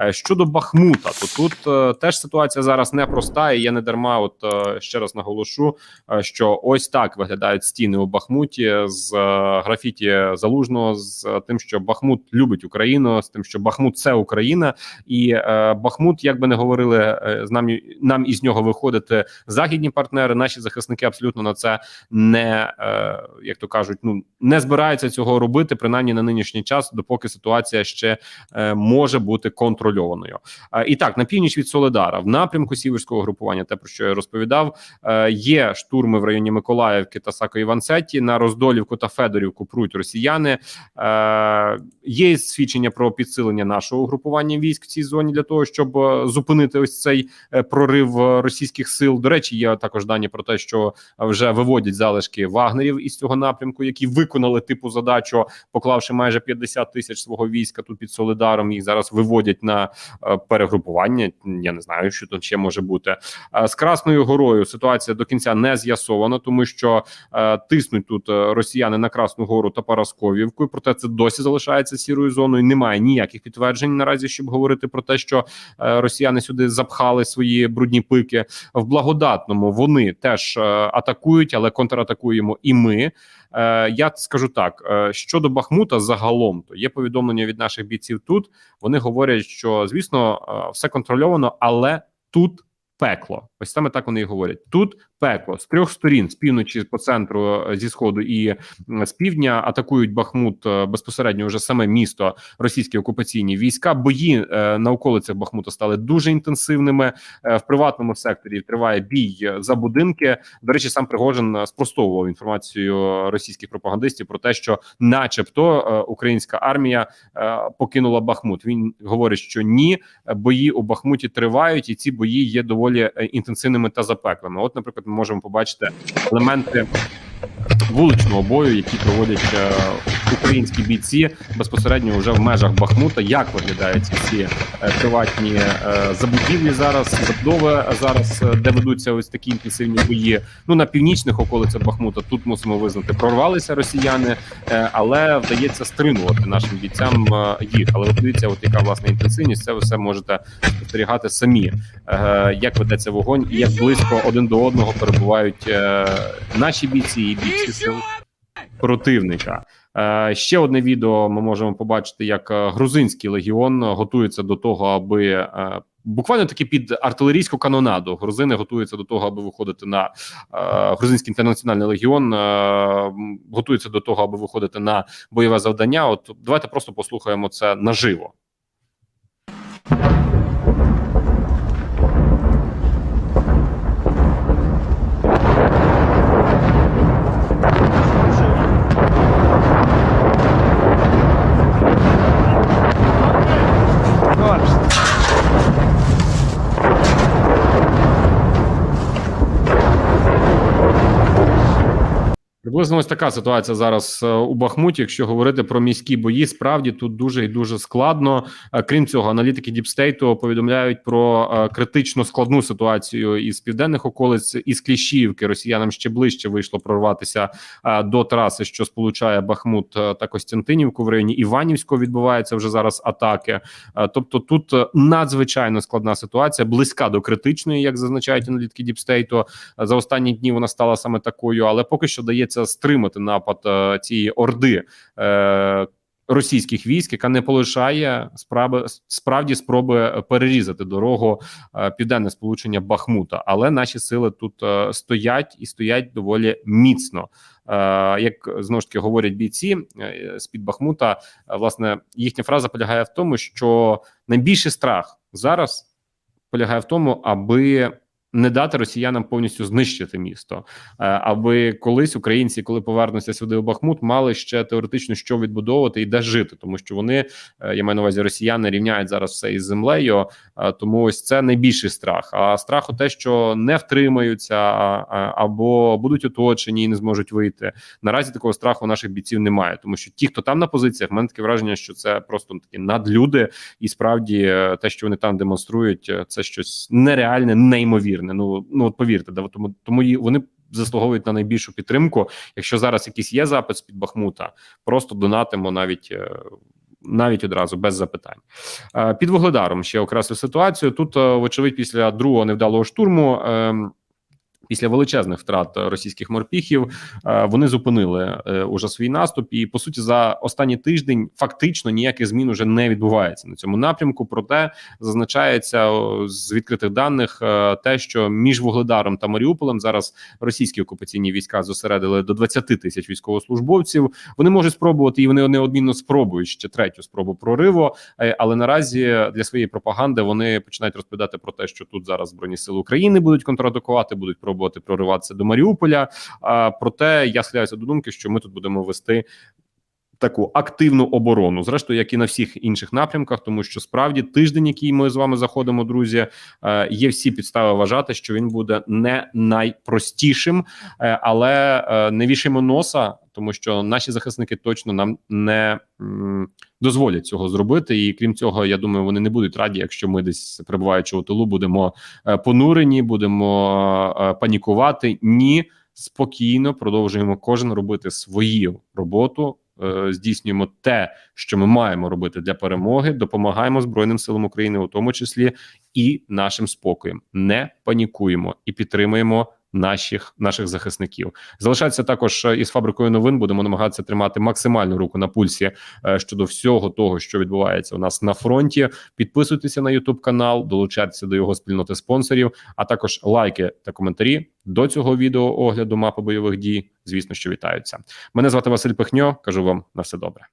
Е, Щодо Бахмута, то тут е, теж ситуація зараз непроста, і я не дарма. От е, ще раз наголошу, що ось так виглядають стіни у Бахмуті з графіті залужного, з тим, що Бахмут любить Україну, з тим, що Бахмут це Україна, і Бахмут, як би не говорили, з нам нам із нього виходити західні партнери. Наші захисники абсолютно на це не як то кажуть, ну не збираються цього робити, принаймні на нинішній час, допоки ситуація ще може бути контрольованою. Е, і так, на північ від Соледара, в напрямку сіверського групування, те про що я розповідав, е, є штурми в районі Миколаївки та Сако Іванцеті. На Роздолівку та Федорівку пруть росіяни. Е, є свідчення про підсилення нашого групування військ в цій зоні для того, щоб зупинити ось цей прорив російських сил. До речі, є також дані про те, що вже виводять залишки вагнерів із цього напрямку, які виконали типу задачу, поклавши майже 50 тисяч свого війська тут під Солидаром. Їх зараз виводять на е, перегрупування. Я не знаю, що тут ще може бути. Е, З Красною горою ситуація до кінця не з'ясована, тому що е, тиснуть тут росіяни на Красну Гору та Парасковівку. Проте це досі залишається сірою зоною. Немає ніяких підтверджень наразі, щоб говорити про те, що росіяни сюди запхали свої брудні пики. В благодатному вони теж атакують, але контратакуємо і ми. Я скажу так: щодо Бахмута, загалом то є повідомлення від наших бійців тут. Вони говорять, що звісно е, все контрольовано, але тут пекло. Ось саме так вони і говорять. Тут пекло з трьох сторін, з півночі, по центру, е, зі сходу і з півдня атакують Бахмут е, безпосередньо вже саме місто, російські окупаційні війська. Бої е, на околицях Бахмута стали дуже інтенсивними. Е, в приватному секторі триває бій е, за будинки. До речі, сам Пригожин е, спростовував інформацію російських пропагандистів про те, що, начебто, е, українська армія е, покинула Бахмут. Він говорить, що ні, е, бої у Бахмуті тривають, і ці бої є доволі е, інтенсивними та запеклими. От, наприклад, можемо побачити елементи вуличного бою, які проводять е, українські бійці безпосередньо вже в межах Бахмута. Як виглядають ці е, приватні е, забудівлі зараз, забудови зараз, е, де ведуться ось такі інтенсивні бої. Ну на північних околицях Бахмута тут мусимо визнати, прорвалися росіяни, але вдається стримувати нашим бійцям їх. Але от дивіться, от яка власне інтенсивність, це ви все можете спостерігати самі, як ведеться вогонь, і як близько один до одного перебувають наші бійці і бійці сил противника. Е, ще одне відео ми можемо побачити, як е, грузинський легіон готується до того, аби е, буквально таки під артилерійську канонаду. Грузини готуються до того, аби виходити на грузинський інтернаціональний легіон. Готується до того, аби виходити на бойове завдання. От давайте просто послухаємо це наживо. Приблизно ось така ситуація зараз е, у Бахмуті. Якщо говорити про міські бої, справді тут дуже і дуже складно. Е, Крім цього, аналітики Діпстейту повідомляють про е, критично складну ситуацію із південних околиць із Кліщіївки. Росіянам ще ближче вийшло прорватися до траси, що сполучає Бахмут та Костянтинівку в районі Іванівського. Відбуваються вже зараз атаки. Тобто, тут надзвичайно складна ситуація, близька до критичної, як зазначають аналітики Діпстейту. За останні дні вона стала саме такою, але поки що дається стримати напад е, цієї орди. Е, Російських військ, яка не полишає справи справді спроби перерізати дорогу е, південне сполучення Бахмута, але наші сили тут стоять і стоять доволі міцно. Як знову ж таки говорять бійці з під Бахмута, власне їхня фраза полягає в тому, що найбільший страх зараз полягає в тому, аби не дати росіянам повністю знищити місто, е, аби колись українці, коли повернуться сюди у Бахмут, мали ще теоретично що відбудовувати і де жити, тому що вони е, я маю на увазі росіяни рівняють зараз все із землею. е, Тому ось це найбільший страх. А страх у те, що не втримаються або будуть оточені і не зможуть вийти. Наразі такого страху у наших бійців немає, тому що ті, хто там на позиціях, в мене таке враження, що це просто такі надлюди, і справді те, що вони там демонструють, це щось нереальне, неймовірне. Ну ну от повірте, да тому тому і вони. Заслуговують на найбільшу підтримку. Якщо зараз якийсь є запит з під Бахмута, просто донатимо навіть е, навіть одразу без запитань. Е, Під Вугледаром ще окреслю ситуацію. Тут, е, вочевидь, після другого невдалого штурму. Після величезних втрат російських морпіхів е, вони зупинили е, уже свій наступ, і по суті за останній тиждень фактично ніяких змін уже не відбувається на цьому напрямку. Проте зазначається з відкритих даних е, те, що між Вугледаром та Маріуполем зараз російські окупаційні війська зосередили до 20 тисяч військовослужбовців. Вони можуть спробувати, і вони неодмінно спробують ще третю спробу прориву. Але наразі для своєї пропаганди вони починають розповідати про те, що тут зараз збройні сили України будуть контратакувати, будуть пробувати прориватися до Маріуполя. Проте я схиляюся до думки, що ми тут будемо вести. Таку активну оборону, зрештою, як і на всіх інших напрямках, тому що справді тиждень, який ми з вами заходимо, друзі, е, є всі підстави вважати, що він буде не найпростішим, е, але е, не вішаємо носа, тому що наші захисники точно нам не дозволять цього зробити. І крім цього, я думаю, вони не будуть раді, якщо ми десь перебуваючи у тилу, будемо понурені, будемо панікувати. Ні, спокійно продовжуємо кожен робити свою роботу. Е, Здійснюємо те, що ми маємо робити для перемоги. Допомагаємо Збройним силам України, у тому числі і нашим спокоєм. Не панікуємо і підтримуємо наших наших захисників. Залишається також е, із фабрикою новин. Будемо намагатися тримати максимальну руку на пульсі е, щодо всього того, що відбувається у нас на фронті. Підписуйтеся на YouTube канал, долучайтеся до його спільноти спонсорів, а також лайки та коментарі до цього відео огляду мапи бойових дій. Звісно, що вітаються. Мене звати Василь Пихньо. Кажу вам на все добре.